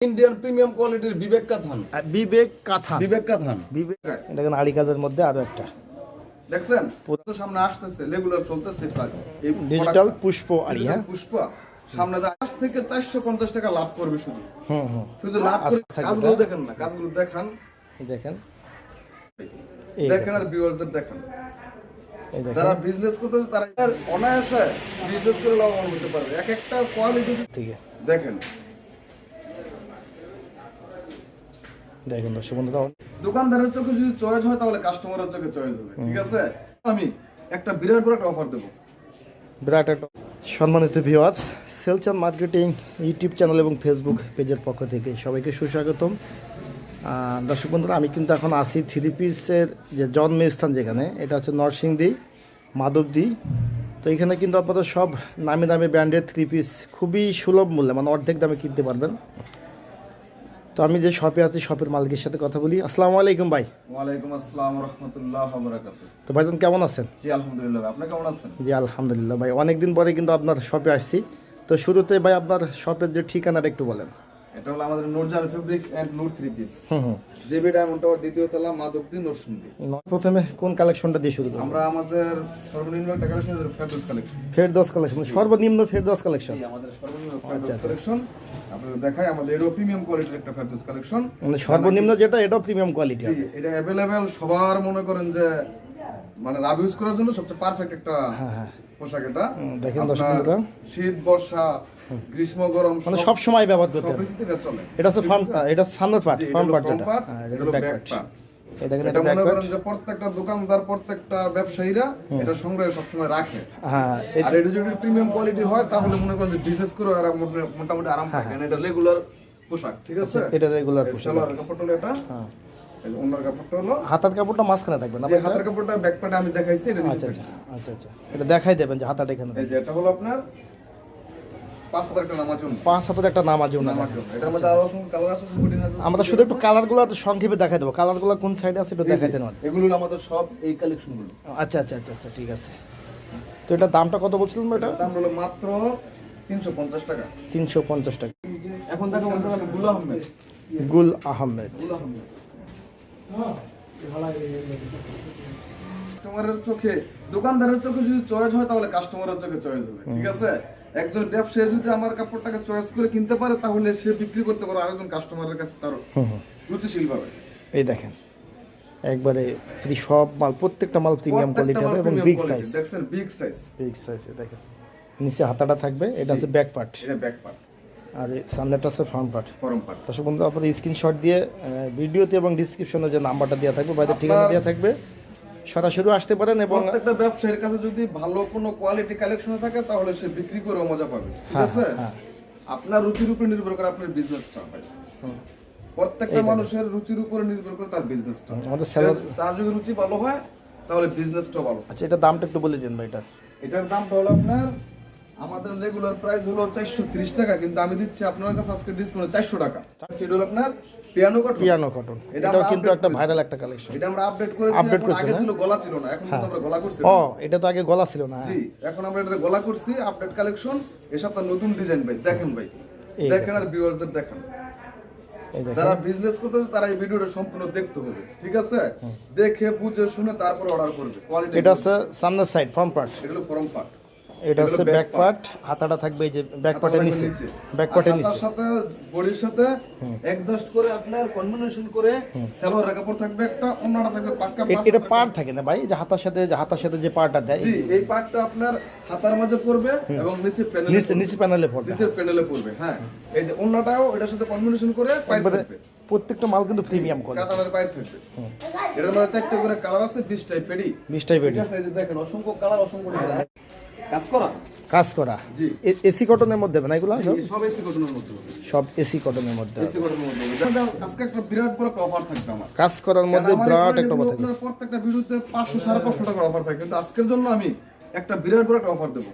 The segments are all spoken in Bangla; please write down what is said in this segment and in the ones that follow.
ইন্ডিয়ান প্রিমিয়াম কোয়ালিটির বিবেক কাথান বিবেক কাঁথা বিবেক কাথান বিবেক দেখেন আড়ি কাজের মধ্যে আরও একটা। দেখছেন? তো সামনে আসতেছে রেগুলার চলতেছে। ডিজিটাল পুষ্প আড়ি হ্যাঁ? পুষ্পা। সামনে আজ থেকে চারশো পঞ্চাশ টাকা লাভ করবে শুধু। হুম হুম। শুধু লাভ করে কাজগুলো আচ্ছা। দেখেন না কাজগুলো দেখান। দেখেন। দেখেন আর ভিউয়ার্সদের দেখেন। যারা বিজনেস করতেছে তারা অনায়াসে বিজনেস করে লাভবান হতে পারবে। এক একটা কোয়ালিটি দেখেন। দেখেন দর্শক বন্ধুরা দোকানদারের চোখে যদি চয়েস হয় তাহলে কাস্টমারের চোখে চয়েস হবে ঠিক আছে? আমি একটা বিরাট বড় একটা অফার দেবো। বিরাট একটা সম্মানিত ভিওয়ার্স সেলচান মার্কেটিং ইউটিউব চ্যানেল এবং ফেসবুক পেজের পক্ষ থেকে সবাইকে সুস্বাগতম। দর্শক বন্ধুরা আমি কিন্তু এখন আসি থ্রি পিসের যে জন্মস্থান যেখানে এটা হচ্ছে নরসিংদী মাধবদী। তো এখানে কিন্তু আপনারা সব নামি দামি ব্র্যান্ডের থ্রি পিস খুবই সুলভ মূল্যে মানে অর্ধেক দামে কিনতে পারবেন। তো আমি যে শপে আছি শপের মালিকের সাথে কথা বলি। আসসালামু আলাইকুম ভাই। ওয়ালাইকুম আসসালাম রহমতুল্লাহ বরাকাত। তো ভাইজান কেমন আছেন? জি আলহামদুলিল্লাহ আপনি কেমন আছেন? জি আলহামদুলিল্লাহ ভাই। অনেকদিন পরে কিন্তু আপনার শপে আসছি। তো শুরুতে ভাই আপনার শপের যে ঠিকানাটা একটু বলেন। এটা হলো আমাদের Noorjahan fabrics and Noor three piece JB diamond tower দ্বিতীয় তলা মাধবদী নরসিংদী। প্রথমে কোন কালেকশনটা দিয়ে শুরু করব? আমরা আমাদের সর্বনিম্ন একটা collection fabrics collection Ferdous collection সর্বনিম্ন ফেরদোস কালেকশন আমাদের সর্বনিম্ন ফেব্রিক্স কালেকশন আপনাদের দেখাই আমাদের এটাও প্রিমিয়াম কোয়ালিটির একটা ফেব্রিক্স কালেকশন মানে সর্বনিম্ন যেটা এটাও প্রিমিয়াম কোয়ালিটি জি এটা অ্যাভেলেবেল সবার মনে করেন যে মানে রাব ইউজ করার জন্য সবচেয়ে পারফেক্ট একটা হ্যাঁ হ্যাঁ। পোশাক এটা। দেখেন দর্শক আপনার বন্ধুরা। শীত বর্ষা গ্রীষ্ম গরম মানে সব সব সময় ব্যবহার করতে সব পারবেন ঋতুতে এটা চলে। এটা হচ্ছে ফ্রন্ট এটা সামনের পার্ট জি, এটা ফ্রন্ট হলো পার্ট যেটা। হ্যাঁ এটা এটা ব্যাক পার্ট part। এই দেখেন এটা এটা মনে করেন যে প্রত্যেকটা দোকানদার প্রত্যেকটা ব্যবসায়ীরা এটা সংগ্রহে সবসময় রাখে। হ্যাঁ আর এটা যদি প্রিমিয়াম কোয়ালিটি হয় তাহলে মনে করেন যে বিজনেস করে আর মোটামুটি আরাম হ্যাঁ, পায় এটা রেগুলার পোশাক ঠিক আছে? এটা রেগুলার এই সালোয়ার কাপড়টা হলো এটা। কাপড়টা হলো হাতার কাপড়টা মাঝখানে থাকবে না যে কাপড়টা ব্যাক পার্টে আমি দেখাইছি এটা আচ্ছা আচ্ছা আচ্ছা আচ্ছা। এটা দেখাই দেবেন যে হাতাটা এখানে এই যে এটা হলো আপনার হাতের আমরা শুধু একটু কালারগুলো সংক্ষেপে দেখাই দেবো। কালারগুলো কোন সাইডে আছে একটু দেখাই দেন এগুলো আমাদের সব এই কালেকশনগুলো আচ্ছা আচ্ছা আচ্ছা আচ্ছা ঠিক আছে। তো এটা দামটা কত বলছিলেন এটা? দাম হলো মাত্র তিনশো পঞ্চাশ টাকা। তিনশো পঞ্চাশ টাকা। এখন দেখো গুলা আহমেদ। গুল আহমেদ। গুলা আহমেদ। কাস্টমারের চোখে দোকানদারের চোখে যদি চয়েস হয় তাহলে কাস্টমারের চোখে চয়েস হবে ঠিক আছে? একজন ব্যবসায়ী যদি আমার কাপড়টাকে চয়েস করে কিনতে পারে তাহলে সে বিক্রি করতে পারে আরেকজন কাস্টমারের কাছে তার হুম হুম। রুচিশীল ভাবে এই দেখেন একবারে ফ্রি সব মাল প্রত্যেকটা মাল প্রিমিয়াম কোয়ালিটি হবে এবং বিগ সাইজ দেখছেন? বিগ সাইজ বিগ সাইজ দেখেন। নিচে হাতাটা থাকবে এটা হচ্ছে ব্যাক পার্ট এটা ব্যাক পার্ট আর সামনেটা হচ্ছে ফ্রন্ট পার্ট ফরম পার্ট দর্শক বন্ধু আপনার স্ক্রিনশট দিয়ে ভিডিওতে এবং ডিসক্রিপশনে যে নাম্বারটা দেওয়া থাকবে বাইরের ঠিকানা দেওয়া থাকবে সরাসরি আসতে পারেন এবং প্রত্যেকটা ব্যবসায়ীর কাছে যদি ভালো কোনো কোয়ালিটি কালেকশন থাকে তাহলে সে বিক্রি করে মজা পাবে। ঠিক হ্যাঁ, আছে? হ্যাঁ। আপনার রুচির উপর নির্ভর করে আপনার বিজনেসটা হয়। প্রত্যেকটা মানুষের রুচির উপর নির্ভর করে তার বিজনেসটা আমাদের তার যদি রুচি ভালো হয় তাহলে বিজনেসটা ভালো। আচ্ছা এটা দামটা একটু বলে দিন ভাই এটা এটার দামটা হলো আপনার আমাদের রেগুলার প্রাইস হলো চারশো ত্রিশ টাকা কিন্তু আমি দিচ্ছি আপনার কাছে আজকে ডিসকাউন্ট চারশো টাকা। এটা হলো আপনার পিয়ানো কটন পিয়ানো কটন এটা এটাও কিন্তু একটা ভাইরাল একটা কালেকশন এটা আমরা আপডেট করেছি আগে হ্যাঁ? ছিল গলা ছিল না এখন কিন্তু আমরা গলা করছি ও এটা তো আগে গলা ছিল না জি এখন আমরা এটা গলা করছি আপডেট কালেকশন এই সপ্তাহ নতুন ডিজাইন ভাই দেখেন ভাই। দেখেন। আর ভিউয়ার্সদের দেখেন। যারা বিজনেস করতেছে তারা এই ভিডিওটা সম্পূর্ণ দেখতে হবে ঠিক আছে? দেখে বুঝে শুনে তারপর অর্ডার করবে। কোয়ালিটি এটা হচ্ছে সামনের সাইড ফ্রন্ট পার্ট এগুলো ফরম পার্ট এটা হচ্ছে ব্যাক পার্ট হাতাটা থাকবে এই যে ব্যাক পার্টের নিচে ব্যাক পার্টের নিচে। তার সাথে বডির সাথে অ্যাডজাস্ট করে আপনার কম্বিনেশন করে কাপড় থাকবে একটা অন্যটা থাকবে পাক্কা এটা পার্ট থাকে না ভাই যে হাতার সাথে যে হাতার সাথে যে পার্টটা দেয়। জি এই পার্টটা আপনার হাতার মাঝে পড়বে এবং নিচে প্যানেলে নিচে নিচে প্যানেলে পড়বে। নিচের প্যানেলে পড়বে হ্যাঁ। এই যে অন্যটাও এটার সাথে কম্বিনেশন করে পাইপ প্রত্যেকটা মাল কিন্তু প্রিমিয়াম করে কাতানের পাইপ থাকবে। এটার মধ্যে চারটে করে কালার আছে বিশ টাইপ পেডি বিশটাই ঠিক আছে এই যে দেখেন অসংখ্য কালার অসংখ্য কাজ করা? কাজ করা। এসি কটনের মধ্যে না এগুলো? সব? এসি কটনের মধ্যে। সব এসি কটনের মধ্যে। আজকে একটা বিরাট বড় একটা অফার থাকবে আমার। কাজ করার মধ্যে বিরাট একটা যেগুলো কথা প্রত্যেকটা ভিডিওতে পাঁচশো সাড়ে পাঁচশো টাকার অফার থাকে। কিন্তু আজকের জন্য আমি একটা বিরাট বড় একটা অফার দেবো।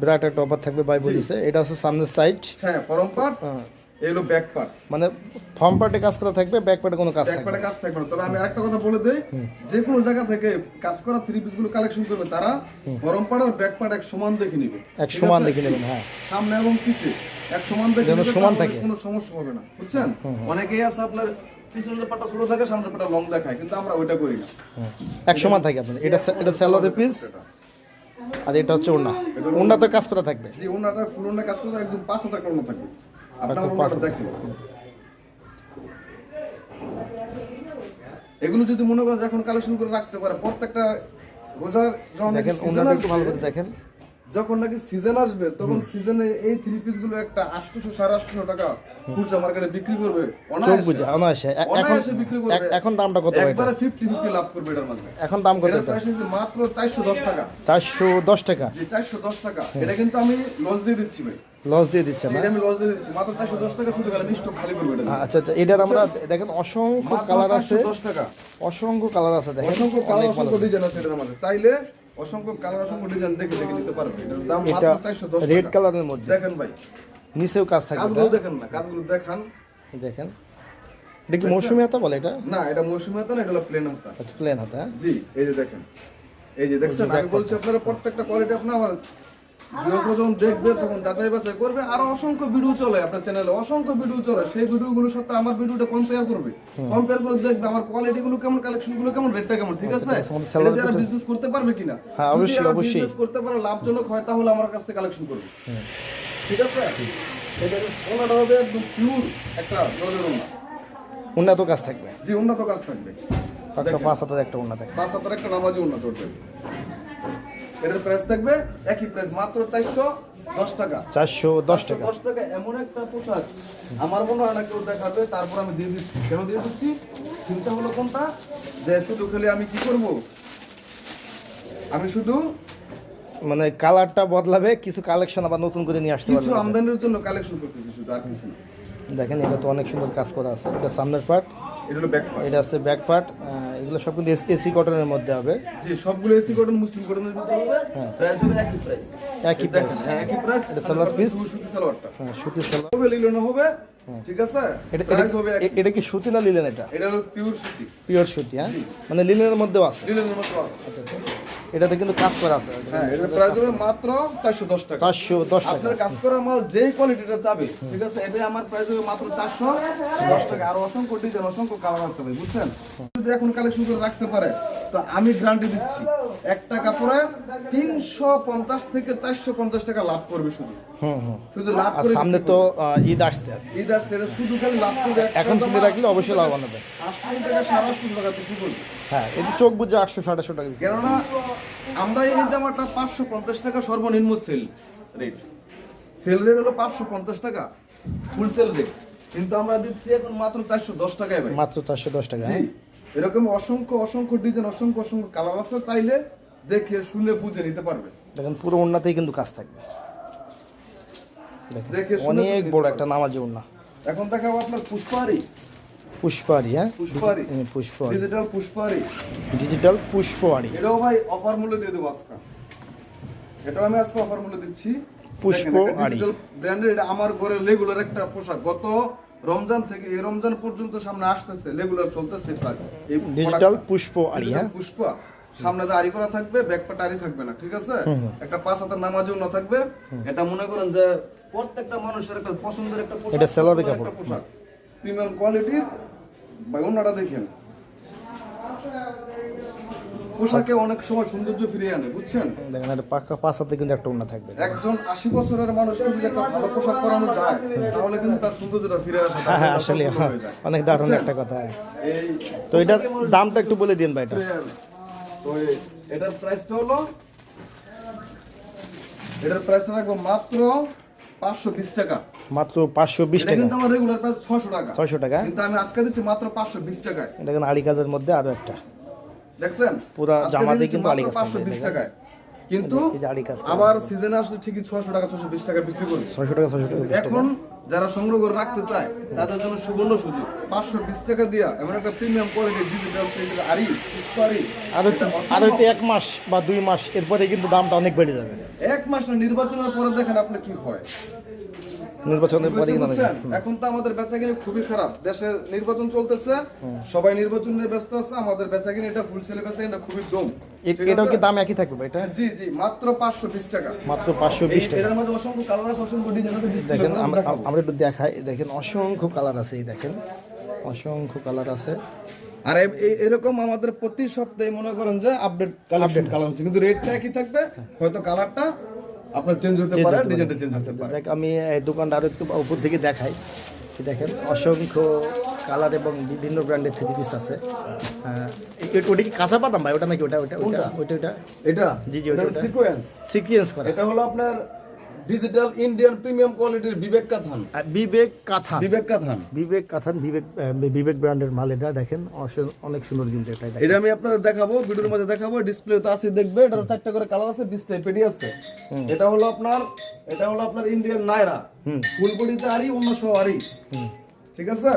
বিরাট একটা অফার থাকবে ভাই বলিছে। এটা হচ্ছে সামনের সাইড হ্যাঁ ফরম পার্ট ব্যাক পার্ট মানে ফর্ম পার্টে কাজ করা থাকবে ব্যাক পার্টে কোনো কাজ থাকবে কাজ থাকবে না। তবে আমি আরেকটা কথা বলে দেই যে কোনো জায়গা থেকে কাজ করা থ্রি পিসগুলো কালেকশন করবে তারা পার্ট আর ব্যাক পার্ট এক সমান দেখে নিবে। এক সমান দেখে নেবেন হ্যাঁ। সামনে এবং পিছে এক সমান দেখে সমান থাকে। কোনো সমস্যা হবে না। বুঝছেন? অনেকেই আছে আপনার পিছনের পাটা ছোট থাকে সামনের পাটা লং দেখায় কিন্তু আমরা ওইটা করি না। এক সমান থাকে এটা এটা স্যালারি পিস আর এটা হচ্ছে ওড়না। ওড়নাতে কাজ করা থাকবে। যে ওনাটা ফুলনে কাজ করতে একদম পাঁচ হাজার মতো থাকবে। এগুলো যদি মনে করেন এখন কালেকশন করে রাখতে পারে প্রত্যেকটা রোজার দেখেন season একটু ভালো করে দেখেন। যখন নাকি সিজন আসবে তখন সিজনে এই থ্রি পিসগুলো একটা আটশোশো সাড়ে আটশোশো টাকা খুচরা মার্কেটে বিক্রি করবে চোখ অনায়াসে। অনায়াসে। এখন অনায়াসে বিক্রি করবে। এখন দামটা কত? একবারে ফিফটি ফিফটি লাভ করবে এটার মধ্যে এখন দাম কত এটা? মাত্র চারশো দশ টাকা। চারশো দশ টাকা। যে চারশো দশ টাকা। এটা কিন্তু আমি লস দিয়ে দিচ্ছি ভাই। লস দিয়ে দিচ্ছে না? আমি লস দিয়ে দিচ্ছি। মাত্র চারশো দশ টাকা শুধু স্টক খালি করবে এটা। আচ্ছা আচ্ছা এটার আমরা দেখেন অসংখ্য কালার আছে। 410 টাকা। অসংখ্য কালার আছে দেখেন। অসংখ্য কালার অসংখ্য ডিজাইন আছে এটার মধ্যে। চাইলে অসংখ্য কালার অসংখ্য ডিজাইন দেখে দেখে নিতে পারবে। এটার দাম মাত্র এটা চারশো দশ রেড কালারের মধ্যে। দেখেন ভাই। নিচেও কাজ থাকবে কাজগুলো দেখেন না কাজগুলো দেখান। দেখেন। এটা কি মৌসুমি হাতা বলে এটা? না এটা মৌসুমি হাতা না এটা হলো প্লেন হাতা। আচ্ছা প্লেন হাতা হ্যাঁ? জি এই যে দেখেন। এই যে দেখছেন আমি বলছি আপনারা প্রত্যেকটা কোয়ালিটি আপনার দেখবে তখন যাচাই বাছাই করবে। আরও অসংখ্য ভিডিও চলে আপনার চ্যানেলে অসংখ্য ভিডিও চলে। সেই ভিডিওগুলোর সাথে আমার ভিডিওটা কম্পেয়ার করবে। কম্পেয়ার করে দেখবে আমার কোয়ালিটি গুলো কেমন কালেকশনগুলো কেমন রেটটা কেমন ঠিক আছে? আচ্ছা, এটা যারা বিজনেস করতে পারবে কিনা? হ্যাঁ, অবশ্যই, অবশ্যই। business করতে পারে লাভজনক হয় তাহলে আমার কাছ থেকে কালেকশন করবে। ঠিক আছে? এটা ওনাটা হবে একদম পিওর একটা জলের ওনা। উন্নত কাজ থাকবে। জি উন্নত কাজ থাকবে। একটা পাঁচ হাতের একটা উন্নত পাঁচ হাজার একটা নামাজি উন্নত উঠবে এটার প্রাইস থাকবে একই প্রাইস মাত্র চারশো দশ টাকা। চারশো দশ টাকা। দশ টাকা এমন একটা পোশাক আমার মনে হয় না কেউ দেখাবে তারপর আমি দিয়ে দিচ্ছি। কেন দিয়ে দিচ্ছি? চিন্তা হলো কোনটা? যে শুধু খেলে আমি কি করব? আমি শুধু মানে কালারটা বদলাবে কিছু কালেকশন আবার নতুন করে নিয়ে আসতে কিছু পারবে। আমদানির জন্য কালেকশন করতেছি শুধু আর কিছু না। দেখেন এটা তো অনেক সুন্দর কাজ করা আছে। এটা সামনের পার্ট এটা ব্যাক আছে ব্যাক পার্ট এগুলো সব কিন্তু এসি কটনের মধ্যে হবে। জি সবগুলো এসি কটন মুসলিম কটনের ভিতরে হবে। প্রাইস হবে একই প্রাইস একই প্রাইস হ্যাঁ একই প্রাইস এটা সালোয়ার পিস সুতি সালোয়ারটা হ্যাঁ সুতি সালোয়ার হবে লিলেন হবে ঠিক আছে? এটা হবে এটা- কি সুতি না লিলেন এটা? এটা হলো পিওর সুতি। পিওর সুতি হ্যাঁ? মানে লিলেনের মধ্যেও আছে। লিলেনের মধ্যেও আছে। আচ্ছা, আচ্ছা। এটাতে কিন্তু কাজ করা আছে। হ্যাঁ এটার প্রাইস হবে মাত্র চারশো দশ টাকা। চারশো দশ টাকা। আপনার কাজ করা মাল যেই কোয়ালিটিটা চাবে ঠিক আছে? এটাই আমার প্রাইস হবে মাত্র চারশো দশ টাকা। আর অসংখ্য ডিজাইন অসংখ্য কালার আছে ভাই বুঝছেন? যদি এখন কালেকশন করে রাখতে পারে তো আমি গ্যারান্টি দিচ্ছি একটা কাপড়ে তিনশো পঞ্চাশ থেকে চারশো পঞ্চাশ টাকা লাভ করবে শুধু। শুধু লাভ করে সামনে তো ঈদ আসছে ঈদ আসছে এটা শুধু খালি লাভ করবে এখন কিনে রাখলে অবশ্যই লাভ হবে। আটশো থেকে সাড়ে আটশো টাকা বিক্রি করবে? হ্যাঁ এটা চোখ বুঝে আটশো সাড়ে টাকা। কেননা আমরা এই জামাটা পাঁচশো পঞ্চাশ টাকা সর্বনিম্ন সেল রেট সেল রেট হলো পাঁচশো পঞ্চাশ টাকা ফুল সেল রেট কিন্তু আমরা দিচ্ছি এখন মাত্র চারশো দশ টাকায় মাত্র চারশো দশ টাকা হ্যাঁ? এরকম অসংখ্য অসংখ্য ডিজাইন অসংখ্য অসংখ্য কালার আছে চাইলে দেখে শুনে বুঝে নিতে পারবে। দেখেন পুরো উন্নাতেই কিন্তু কাজ থাকবে। অনেক বড় একটা নামাজি উন্না এখন দেখাবো আপনার পুষ্পারি পুষ্পারি হ্যাঁ? পুষ্পারি। পুষ্পারি। ডিজিটাল পুষ্পারি। ডিজিটাল পুষ্পারি। এটাও ভাই অফার মূল্য দিয়ে দেবো আজকে। এটাও আমি আজকে অফার মূল্য দিচ্ছি। পুষ্প। ব্র্যান্ডের এটা আমার ঘরে রেগুলার একটা পোশাক। গত রমজান থেকে এই রমজান পর্যন্ত সামনে আসতেছে রেগুলার চলতেছে ডিজিটাল পুষ্প আড়ি হ্যাঁ? পুষ্পা। সামনে যে আড়ি করা থাকবে ব্যাক পাটা আড়ি থাকবে না ঠিক আছে? একটা পাঁচ হাতের নামাজও না থাকবে। এটা মনে করেন যে প্রত্যেকটা মানুষের একটা পছন্দের একটা পোশাক এটা সালোয়ারের কাপড়। পোশাক। প্রিমিয়াম কোয়ালিটির বা অন্যটা দেখেন। পোশাকে অনেক সময় সৌন্দর্য ফিরিয়ে আনে বুঝছেন? দেখেন এটা পাক্কা পাঁচ হাতে কিন্তু একটা উন্না থাকবে। একজন আশি বছরের মানুষকে যদি একটা ভালো পোশাক পরানো যায় তাহলে কিন্তু তার সৌন্দর্যটা ফিরে আসে হ্যাঁ আসলে হয়ে। অনেক দারুণ একটা কথা হ্যাঁ। এই তো এটার দামটা একটু বলে দিন ভাই এটা। তো এটার প্রাইসটা হলো এটার প্রাইসটা রাখব মাত্র পাঁচশো বিশ টাকা। মাত্র পাঁচশো বিশ এটা টাকা। কিন্তু আমার রেগুলার প্রাইস 600 টাকা। ছয়শো টাকা? কিন্তু আমি আজকে দিচ্ছি মাত্র পাঁচশো বিশ টাকায়। দেখেন আড়ি কাজের মধ্যে আরও একটা। দেখছেন? পুরো জামাতেই কিন্তু আড়ি কাজ 520 থাকবে, টাকায়। কিন্তু আমার সিজনে আসলে ঠিকই ছয়শো টাকা ছয়শো বিশ টাকা বিক্রি করি। ছয়শো টাকা ছয়শো টাকা এখন যারা সংগ্রহ করে রাখতে চায় তাদের জন্য সুবর্ণ সুযোগ। পাঁচশো বিশ টাকা দিয়া এমন একটা প্রিমিয়াম কোয়ালিটি ডিজিটাল আরি পুষ্পারি আর হয়তো এক মাস বা দুই মাস এরপরে কিন্তু দামটা অনেক বেড়ে যাবে। এক মাস নির্বাচনের পরে দেখেন আপনি কি হয়। নির্বাচনের পরে এখন তো আমাদের বেচাকিনি খুবই খারাপ। দেশের নির্বাচন চলতেছে সবাই নির্বাচন ব্যস্ত আছে আমাদের বেচাকিনি এটা বেচাকিনি খুবই জম এটাও কি দাম একই থাকবে এটা? জি জি মাত্র পাঁচশো বিশ টাকা। মাত্র পাঁচশো এই- বিশ টাকা। এটার মধ্যে অসংখ্য কালার আছে অসংখ্য ডিজাইন আছে দেখেন আমরা একটু দেখাই। দেখেন অসংখ্য কালার আছে এই দেখেন। অসংখ্য কালার আছে। আর এরকম আমাদের প্রতি সপ্তাহে মনে করেন যে আপডেট কালেকশন কালার হচ্ছে। কিন্তু রেটটা একই থাকবে হয়তো কালারটা আপনার চেঞ্জ হতে পারে ডিজাইনটা চেঞ্জ হতে পারে। দেখ আমি দোকানটা আরও একটু উপর থেকে দেখাই। দেখেন অসংখ্য কালার এবং বিভিন্ন ব্র্যান্ডের থ্রি পিস আছে। ওটা কি কাঁচা বাদাম ভাই? ওটা নাকি ওটা ওটা ওটা ওটা ওটা? এটা? জি, জি, ওটা- সিকোয়েন্স সিকোয়েন্স করা। এটা হলো আপনার ডিজিটাল ইন্ডিয়ান প্রিমিয়াম কোয়ালিটির বিবেক কাথান। বিবেক কাঁথা বিবেক কাথান। বিবেক কাথান বিবেক বিবেক ব্র্যান্ডের মাল এটা দেখেন অনেক সুন্দর কিন্তু এটা এটা আমি আপনাদের দেখাবো ভিডিওর মধ্যে দেখাবো ডিসপ্লে তো আছে দেখবে এটার চারটা করে কালার আছে বিশ টাইপেরই আছে। এটা হলো আপনার এটা হলো আপনার ইন্ডিয়ান নাইরা হুম। ফুল বডিতে আরি অন্য সহ আরি ঠিক আছে?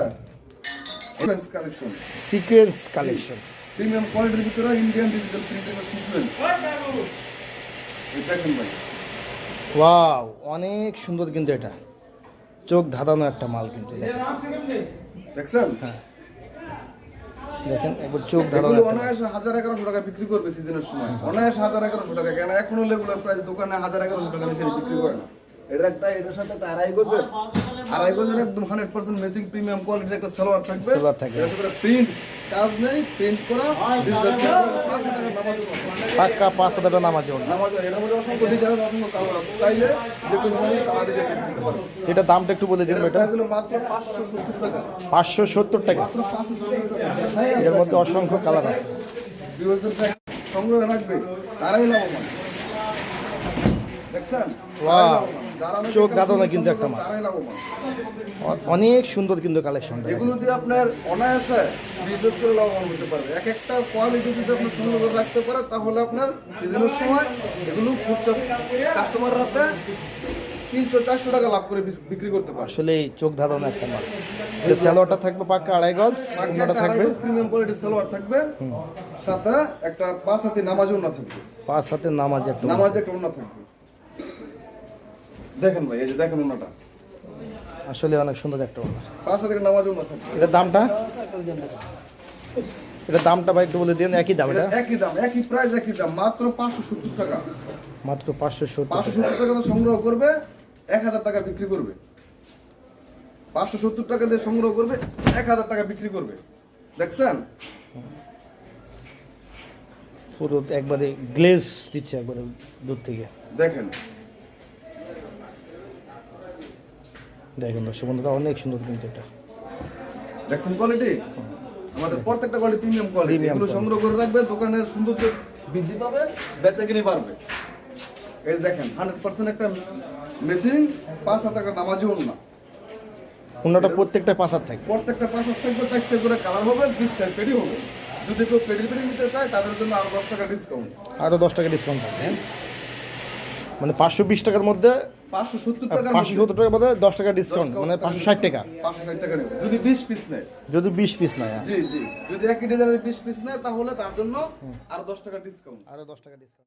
কালেকশন সিকুয়েন্স কালেকশন প্রিমিয়াম কোয়ালিটির ভিতরে ইন্ডিয়ান ডিজিটাল প্রিন্টের সিকোয়েন্স এটা দেখেন ভাই। ওয়াও অনেক সুন্দর কিন্তু এটা। চোখ ধাঁধানো একটা মাল কিন্তু দেখছেন? দেখছেন দেখেন একবার চোখ ধাঁধানো অনায়াসে হাজার এগারোশো টাকা বিক্রি করবে সিজনের সময়। অনায়াসে হাজার এগারোশো টাকা কেন এখনও লেগুলার প্রাইস দোকানে হাজার এগারোশো টাকা নিচে বিক্রি করে না। এটা একটা এটার সাথে একটা আড়াই গজের আড়াই গজের একদম হান্ড্রেড পার্সেন্ট ম্যাচিং প্রিমিয়াম কোয়ালিটির একটা সালোয়ার থাকবে। সালোয়ার থাকবে। প্রিন্ট কাজ নেই প্রিন্ট করা। পাক্কা পাঁচ হাজার টাকা নামাজ নামাজ এটার মধ্যে অসংখ্য ডিজাইন অসংখ্য কালার আছে চাইলে যে কোনো কালার ডিজাইন এটা দামটা একটু বলে দিন এটা পাঁচশো সত্তর টাকা। মাত্র পাঁচশো সত্তর টাকা। এর মধ্যে অসংখ্য কালার আছে। সংগ্রহ রাখবে তারাই লাভবান। দেখছেন? চোখ দাঁতও না কিন্তু একটা মাছ। অনেক সুন্দর কিন্তু কালেকশনটা এগুলো দিয়ে আপনার অনায়াসে বিজনেস করে লাভবান হতে পারবে। এক একটা কোয়ালিটি যদি আপনি করে রাখতে পারে তাহলে আপনার সিজনের সময় এগুলো খুচরা কাস্টমার রাতে তিনশো চারশো টাকা লাভ করে বিক্রি করতে পারবে। আসলে চোখ ধাঁধানো একটা মাল স্যালোয়ারটা থাকবে পাক্কা আড়াই গজ অন্যটা থাকবে। প্রিমিয়াম কোয়ালিটির সালোয়ার থাকবে। সাথে একটা পাঁচ হাতে নামাজ না থাকবে। পাঁচ হাতে নামাজ একটা নামাজ একটা ওনা থাকবে। দেখেন ভাই এই যে দেখেন ওনাটা। আসলে অনেক সুন্দর একটা ওড়না। পাঁচ হাতের নামাজ ওনা থাকবে। এটার দামটা? এটার দামটা ভাই একটু বলে দিন একই দাম এটা? একই দাম একই প্রাইস একই দাম মাত্র পাঁচশো সত্তর টাকা। মাত্র পাঁচশো সত্তর পাঁচশো সত্তর টাকা সংগ্রহ করবে এক হাজার টাকা বিক্রি করবে। পাঁচশো সত্তর টাকা দিয়ে সংগ্রহ করবে এক হাজার টাকা বিক্রি করবে। দেখছেন? পুরো একবারে গ্লেজ দিচ্ছে একবারে দূর থেকে। দেখেন। দেখেন দর্শক বন্ধুরা অনেক সুন্দর কিন্তু এটা। দেখছেন কোয়ালিটি আমাদের প্রত্যেকটা কোয়ালিটি প্রিমিয়াম কোয়ালিটি এগুলো সংগ্রহ করে রাখবে দোকানের সৌন্দর্য বৃদ্ধি পাবে বেচা কিনে পারবে এই দেখেন হান্ড্রেড পার্সেন্ট একটা ম্যাচিং পাঁচ হাজার টাকা নামাজও না। অন্যটা প্রত্যেকটা পাঁচ হাত থাকে। প্রত্যেকটা পাঁচ হাজার টাকা চারটে করে কালার হবে বিশ টাকা পেডি হবে। যদি কেউ পেডি পেডি নিতে চায় তাদের জন্য আরও দশ টাকা ডিসকাউন্ট আরও দশ টাকা ডিসকাউন্ট থাকে হ্যাঁ? মানে পাঁচশো বিশ টাকার মধ্যে পাঁচশো সত্তর টাকার পাঁচশো সত্তর টাকার মধ্যে দশ টাকা ডিসকাউন্ট মানে পাঁচশো ষাট টাকা। পাঁচশো ষাট টাকা নেবে যদি বিশ পিস নেয়। যদি বিশ পিস নেয় জি জি। যদি একই ডিজাইনের বিশ পিস নেয় তাহলে তার জন্য আরও দশ টাকা ডিসকাউন্ট আরও দশ টাকা ডিসকাউন্ট